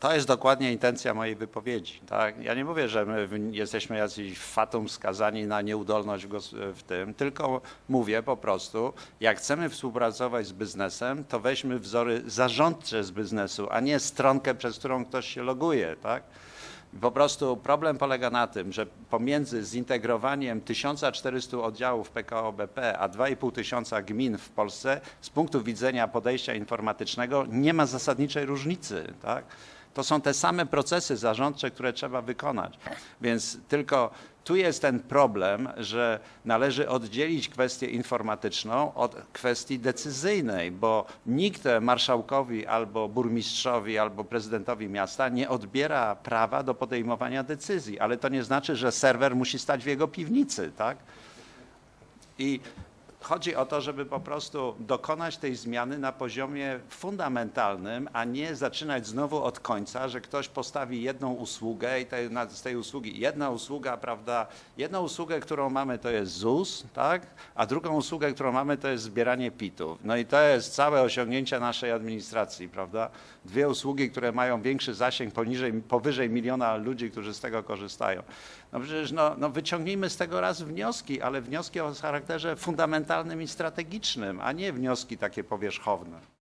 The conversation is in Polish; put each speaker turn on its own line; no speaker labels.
To jest dokładnie intencja mojej wypowiedzi. Tak? Ja nie mówię, że my jesteśmy jacyś fatum skazani na nieudolność w, tym, tylko mówię po prostu, jak chcemy współpracować z biznesem, to weźmy wzory zarządcze z biznesu, a nie stronkę, przez którą ktoś się loguje. Tak? Po prostu problem polega na tym, że pomiędzy zintegrowaniem 1400 oddziałów PKO BP a 2,5 tysiąca gmin w Polsce z punktu widzenia podejścia informatycznego nie ma zasadniczej różnicy. Tak? To są te same procesy zarządcze, które trzeba wykonać. Więc tylko tu jest ten problem, że należy oddzielić kwestię informatyczną od kwestii decyzyjnej, bo nikt marszałkowi albo burmistrzowi albo prezydentowi miasta nie odbiera prawa do podejmowania decyzji, ale to nie znaczy, że serwer musi stać w jego piwnicy, tak? I chodzi o to, żeby po prostu dokonać tej zmiany na poziomie fundamentalnym, a nie zaczynać znowu od końca, że ktoś postawi jedną usługę i tej, z tej usługi jedna usługa, prawda, jedną usługę, którą mamy to jest ZUS, tak, a drugą usługę, którą mamy to jest zbieranie PIT-ów. No i to jest całe osiągnięcie naszej administracji, prawda? Dwie usługi, które mają większy zasięg poniżej, powyżej miliona ludzi, którzy z tego korzystają. No przecież no, no wyciągnijmy z tego raz wnioski, ale wnioski o charakterze fundamentalnym i strategicznym, a nie wnioski takie powierzchowne.